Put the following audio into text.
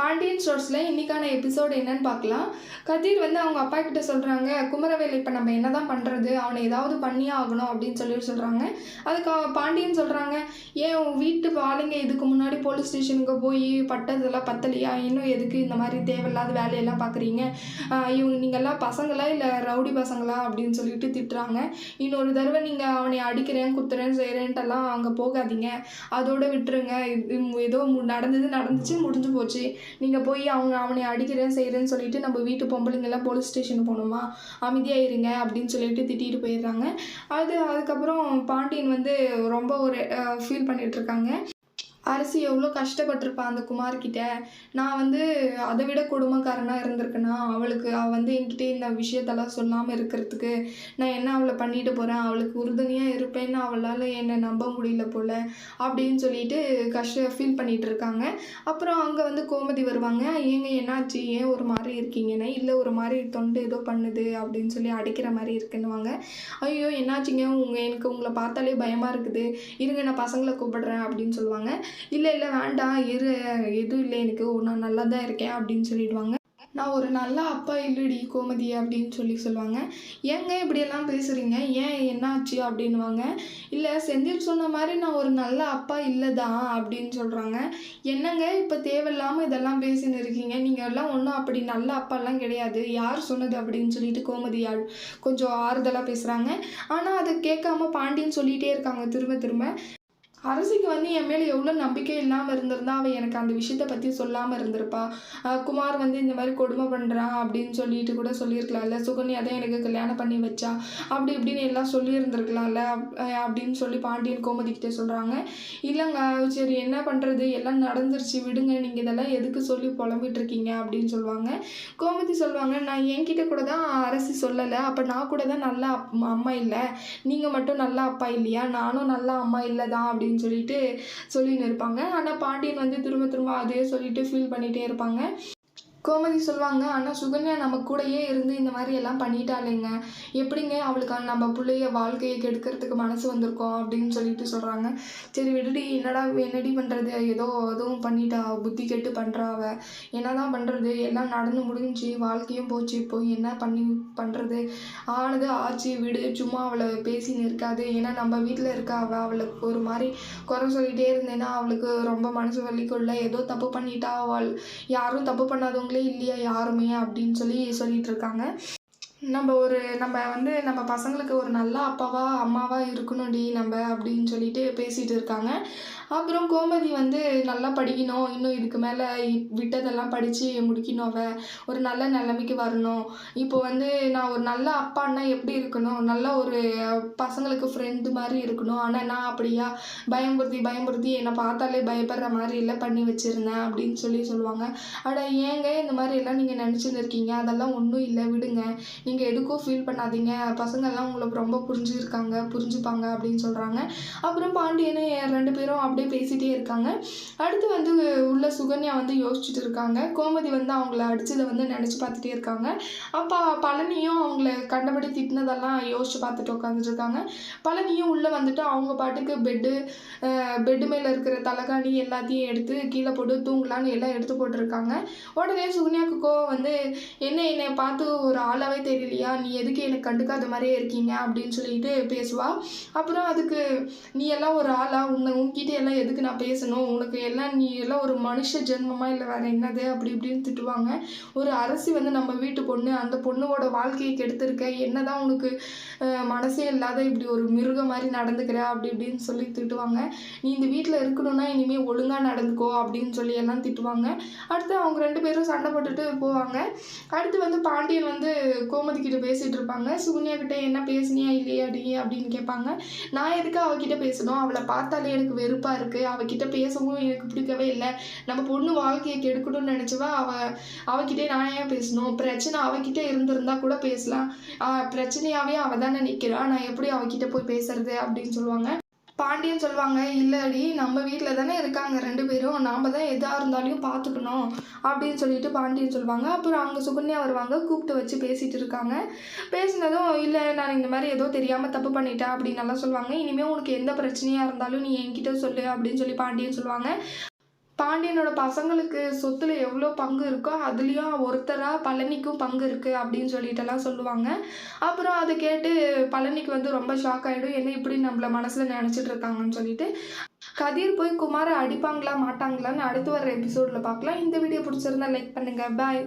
பாண்டியன் ஸ்டோர்ஸில் இன்றைக்கான எபிசோடு என்னன்னு பார்க்கலாம். கதிர் வந்து அவங்க அப்பா கிட்ட சொல்கிறாங்க குமரவேல் இப்போ நம்ம என்ன தான் பண்ணுறது அவனை ஏதாவது பண்ணியே ஆகணும் அப்படின்னு சொல்லி சொல்கிறாங்க அதுக்கு பாண்டியன் சொல்கிறாங்க ஏன் உன் வீட்டு ஆளுங்க இதுக்கு முன்னாடி போலீஸ் ஸ்டேஷனுக்கு போய் பட்டதெல்லாம் பத்தலையா? இன்னும் எதுக்கு இந்த மாதிரி தேவையில்லாத வேலையெல்லாம் பார்க்குறீங்க இவங்க நீங்கள்லாம் பசங்களா இல்லை ரவுடி பசங்களா? அப்படின்னு சொல்லிட்டு திட்டுறாங்க. இன்னொரு தடவை நீங்கள் அவனை அடிக்கிறேன் குத்துறேன் செய்கிறேன்ட்டெல்லாம் அங்கே போகாதீங்க. அதோட விட்டுருங்க. இது ஏதோ மு- நடந்தது நடந்துச்சு முடிஞ்சு போச்சு. நீங்கள் போய் அவங்க அவனை அடிக்கிறேன் செய்கிறேன்னு சொல்லிட்டு நம்ம வீட்டு பொம்பளைங்கெல்லாம் போலீஸ் ஸ்டேஷன் போகணுமா? அமைதியாக இருங்க அப்படின்னு சொல்லிட்டு திட்டிட்டு போயிடுறாங்க. அது அதுக்கப்புறம் பாண்டியன் வந்து ரொம்ப ஒரு ஃபீல் பண்ணிட்டு இருக்காங்க. அரசு எவ்வளோ கஷ்டப்பட்டிருப்பான் அந்த குமார்கிட்ட. நான் வந்து அதை விட குடும்பக்காரனாக இருந்திருக்கேன்னா அவளுக்கு அவள் வந்து என்கிட்ட இந்த விஷயத்தெல்லாம் சொல்லாமல் இருக்கிறதுக்கு நான் என்ன அவளை பண்ணிட்டு போகிறேன் அவளுக்கு உறுதுணையாக இருப்பேன்னு அவளால் என்னை நம்ப முடியல போல் அப்படின்னு சொல்லிட்டு கஷ்ட ஃபீல் பண்ணிகிட்டு இருக்காங்க அப்புறம் அங்கே வந்து கோமதி வருவாங்க. ஏங்க என்னாச்சு? ஏன் ஒரு மாதிரி இருக்கீங்கன்னா? இல்லை ஒரு மாதிரி தொண்டு ஏதோ பண்ணுது அப்படின்னு சொல்லி அடிக்கிற மாதிரி இருக்குன்னுவாங்க. ஐயோ என்னாச்சுங்க? உங்கள் எனக்கு உங்களை பார்த்தாலே பயமாக இருக்குது. இருங்க நான் பசங்களை கூப்பிடுறேன் அப்படின்னு சொல்லுவாங்க. இல்லை இல்லை வேண்டாம் இரு எதுவும் இல்லை எனக்கு நான் நல்லா தான் இருக்கேன் அப்படின்னு சொல்லிடுவாங்க. நான் ஒரு நல்ல அப்பா இல்லடி கோமதி அப்படின்னு சொல்லி சொல்லுவாங்க. ஏங்க இப்படியெல்லாம் பேசுகிறீங்க ஏன் என்னாச்சு? அப்படின்னுவாங்க. இல்லை செந்தில் சொன்ன மாதிரி நான் ஒரு நல்ல அப்பா இல்லைதான் அப்படின்னு சொல்கிறாங்க என்னங்க இப்போ தேவையில்லாமல் இதெல்லாம் பேசின்னு இருக்கீங்க? நீங்கள் எல்லாம் ஒன்றும் அப்படி நல்ல அப்பாலாம் கிடையாது. யார் சொன்னது? அப்படின்னு சொல்லிட்டு கோமதி கொஞ்சம் ஆறுதலாக பேசுகிறாங்க ஆனால் அதை கேட்காம பாண்டின்னு சொல்லிகிட்டே இருக்காங்க திரும்ப திரும்ப. அரசிக்கு வந்து என் மேலே எவ்வளோ நம்பிக்கை இல்லாமல் இருந்திருந்தா அவள் எனக்கு அந்த விஷயத்தை பற்றி சொல்லாமல் இருந்திருப்பா. குமார் வந்து இந்த மாதிரி கொடுமை பண்ணுறான் அப்படின்னு சொல்லிட்டு கூட சொல்லியிருக்கலாம்ல. சுகன்யா தான் எனக்கு கல்யாணம் பண்ணி வச்சா. அப்படி இப்படின்னு எல்லாம் சொல்லியிருந்திருக்கலாம்ல. அப்படின்னு சொல்லி பாண்டியன் கோமதிக்கிட்டே சொல்கிறாங்க இல்லைங்க சரி என்ன பண்ணுறது எல்லாம் நடந்துருச்சு விடுங்க. நீங்கள் இதெல்லாம் எதுக்கு சொல்லி புலம்பிட்டு இருக்கீங்க? அப்படின்னு சொல்லுவாங்க. கோமதி சொல்லுவாங்க நான் என்கிட்ட கூட தான் அரசி சொல்லலை. அப்போ நான் கூட தான் நல்ல அப்- அம்மா இல்லை. நீங்கள் மட்டும் நல்ல அப்பா இல்லையா? நானும் நல்ல அம்மா இல்லை தான் அப்படின்னு சொல்லிட்டு சொல்லின்னு இருப்பாங்க. ஆனால் பாண்டியன் வந்து திரும்ப திரும்ப அதையே சொல்லிட்டு ஃபீல் பண்ணிகிட்டே இருப்பாங்க. கோமதி சொல்லுவாங்க. ஆனால் சுகன்யா நம்ம கூடயே இருந்து இந்த மாதிரி எல்லாம் பண்ணிட்டாலேங்க எப்படிங்க அவளுக்கு நம்ம பிள்ளைய வாழ்க்கையை கெடுக்கிறதுக்கு மனசு வந்திருக்கோம் அப்படின்னு சொல்லிட்டு சொல்கிறாங்க சரி விடுடி என்னடா என்னடி பண்ணுறது ஏதோ அதுவும் பண்ணிட்டா புத்தி கெட்டு பண்ணுறா அவ. என்னதான் பண்ணுறது எல்லாம் நடந்து முடிஞ்சு வாழ்க்கையும் போச்சு. இப்போ என்ன பண்ணி பண்ணுறது ஆனது ஆச்சு விடு. சும்மா அவளை பேசின்னு இருக்காது ஏன்னா நம்ம வீட்டில் இருக்கா அவள் அவளுக்கு ஒரு மாதிரி குறை சொல்லிகிட்டே இருந்தேன்னா அவளுக்கு ரொம்ப மனசு வலிக்குள்ள ஏதோ தப்பு பண்ணிட்டா அவள். யாரும் தப்பு பண்ணாதவங்களே இல்லையா யாருமே அப்படின்னு சொல்லி சொல்லிட்டு இருக்காங்க. நம்ம ஒரு நம்ம வந்து நம்ம பசங்களுக்கு ஒரு நல்ல அப்பாவா அம்மாவா இருக்கணும்டி நம்ம அப்படின்னு சொல்லிட்டு பேசிட்டு இருக்காங்க. அப்புறம் கோமதி வந்து நல்லா படிக்கணும். இன்னும் இதுக்கு மேலே விட்டதெல்லாம் படித்து முடிக்கணும் அவ. ஒரு நல்ல நிலைமைக்கு வரணும். இப்போ வந்து நான் ஒரு நல்ல அப்பான்னா எப்படி இருக்கணும்? நல்ல ஒரு பசங்களுக்கு ஃப்ரெண்டு மாதிரி இருக்கணும். ஆனால் நான் அப்படியா? பயம்புறுத்தி பயம்புறுத்தி என்னை பார்த்தாலே பயப்படுற மாதிரி எல்லாம் பண்ணி வச்சுருந்தேன் அப்படின்னு சொல்லி சொல்லுவாங்க. அட ஏங்க இந்த மாதிரி எல்லாம் நீங்கள் நினச்சிருந்துருக்கீங்க. இருக்கீங்க அதெல்லாம் ஒன்றும் இல்லை விடுங்க. நீங்கள் எதுக்கும் ஃபீல் பண்ணாதீங்க. பசங்கள்லாம் உங்களை ரொம்ப புரிஞ்சுருக்காங்க புரிஞ்சுப்பாங்க அப்படின்னு சொல்கிறாங்க அப்புறம் பாண்டியனு ரெண்டு பேரும் அப்படியே பேசிகிட்டே இருக்காங்க. அடுத்து வந்து உள்ள சுகன்யா வந்து யோசிச்சுட்டு இருக்காங்க. கோமதி வந்து அவங்கள அடிச்சதை வந்து நினச்சி பார்த்துட்டே இருக்காங்க. அப்போ பழனியும் அவங்கள கண்டபடி திட்டினதெல்லாம் யோசிச்சு பார்த்துட்டு உட்காந்துட்ருக்காங்க பழனியும் உள்ளே வந்துட்டு அவங்க பாட்டுக்கு பெட்டு பெட்டு மேலே இருக்கிற தலைகாணி எல்லாத்தையும் எடுத்து கீழே போட்டு தூங்கலான்னு எல்லாம் எடுத்து போட்டிருக்காங்க. உடனே சுகன்யாவுக்கு கோவம் வந்து என்ன என்னை பார்த்து ஒரு ஆளாவே தெரியலையா? நீ எதுக்கு எனக்கு கண்டுக்காத மாதிரியே இருக்கீங்க? அப்படின்னு சொல்லிட்டு பேசுவா. அப்புறம் அதுக்கு நீ எல்லாம் ஒரு ஆளா? உன்னை உன்கிட்ட எல்லாம் எதுக்கு நான் பேசணும்? உனக்கு எல்லாம் நீ எல்லாம் ஒரு மனுஷ ஜென்மமா? இல்லை வேற என்னது? அப்படி இப்படின்னு திட்டுவாங்க. ஒரு அரசி வந்து நம்ம வீட்டு பொண்ணு அந்த பொண்ணோட வாழ்க்கையை கெடுத்திருக்க. என்னதான் உனக்கு மனசே இல்லாத இப்படி ஒரு மிருகம் மாதிரி நடந்துக்கிற? அப்படி இப்படின்னு சொல்லி திட்டுவாங்க. நீ இந்த வீட்டில் இருக்கணும்னா இனிமேல் ஒழுங்காக நடந்துக்கோ அப்படின்னு சொல்லி எல்லாம் திட்டுவாங்க. அடுத்து அவங்க ரெண்டு பேரும் சண்டை போட்டுட்டு போவாங்க. அடுத்து வந்து பாண்டியன் வந்து கோமதி கிட்ட பேசிட்டு இருப்பாங்க. சுகன்யா கிட்ட என்ன பேசுனியா இல்லையா அடி அப்படின்னு கேட்பாங்க. நான் எதுக்கு அவகிட்ட பேசணும்? அவளை பார்த்தாலே எனக்கு வெறுப்பாக இருக்குது அவகிட்ட பேசவும் எனக்கு பிடிக்கவே இல்லை. நம்ம பொண்ணு வாழ்க்கையை கெடுக்கணும்னு நினச்சவா அவ அவகிட்டே நான் ஏன் பேசணும்? பிரச்சனை அவகிட்ட இருந்திருந்தா கூட பேசலாம். பிரச்சனையாகவே பிரச்சனையாவே அவ தானே நிற்கிறா நான் எப்படி அவகிட்ட போய் பேசுறது அப்படின்னு சொல்லுவாங்க. பாண்டியன் சொல்லுவாங்க இல்லடி நம்ம வீட்டில் தானே இருக்காங்க ரெண்டு பேரும். நாம் தான் எதாக இருந்தாலையும் பார்த்துக்கணும் அப்படின்னு சொல்லிட்டு பாண்டியன் சொல்லுவாங்க அப்புறம் அங்கே சுகன்யா வருவாங்க கூப்பிட்டு வச்சு பேசிகிட்டு இருக்காங்க. பேசினதும் இல்லை நான் இந்த மாதிரி ஏதோ தெரியாமல் தப்பு பண்ணிட்டேன் அப்படின்னு நல்லா சொல்லுவாங்க இனிமேல் உனக்கு எந்த பிரச்சனையாக இருந்தாலும் நீ என்கிட்ட சொல்லு அப்படின்னு சொல்லி பாண்டியன் சொல்லுவாங்க பாண்டியனோட பசங்களுக்கு சொத்துல எவ்வளோ பங்கு இருக்கோ அதுலேயும் ஒருத்தராக பழனிக்கும் பங்கு இருக்குது அப்படின்னு சொல்லிட்டெல்லாம் சொல்லுவாங்க. அப்புறம் அதை கேட்டு பழனிக்கு வந்து ரொம்ப ஷாக் ஆகிடும் என்ன இப்படி நம்மளை மனசில் நினச்சிட்டு இருக்காங்கன்னு சொல்லிட்டு கதிர் போய் குமாரை அடிப்பாங்களா மாட்டாங்களான்னு அடுத்து வர எபிசோடில் பார்க்கலாம். இந்த வீடியோ பிடிச்சிருந்தா லைக் பண்ணுங்கள் பாய்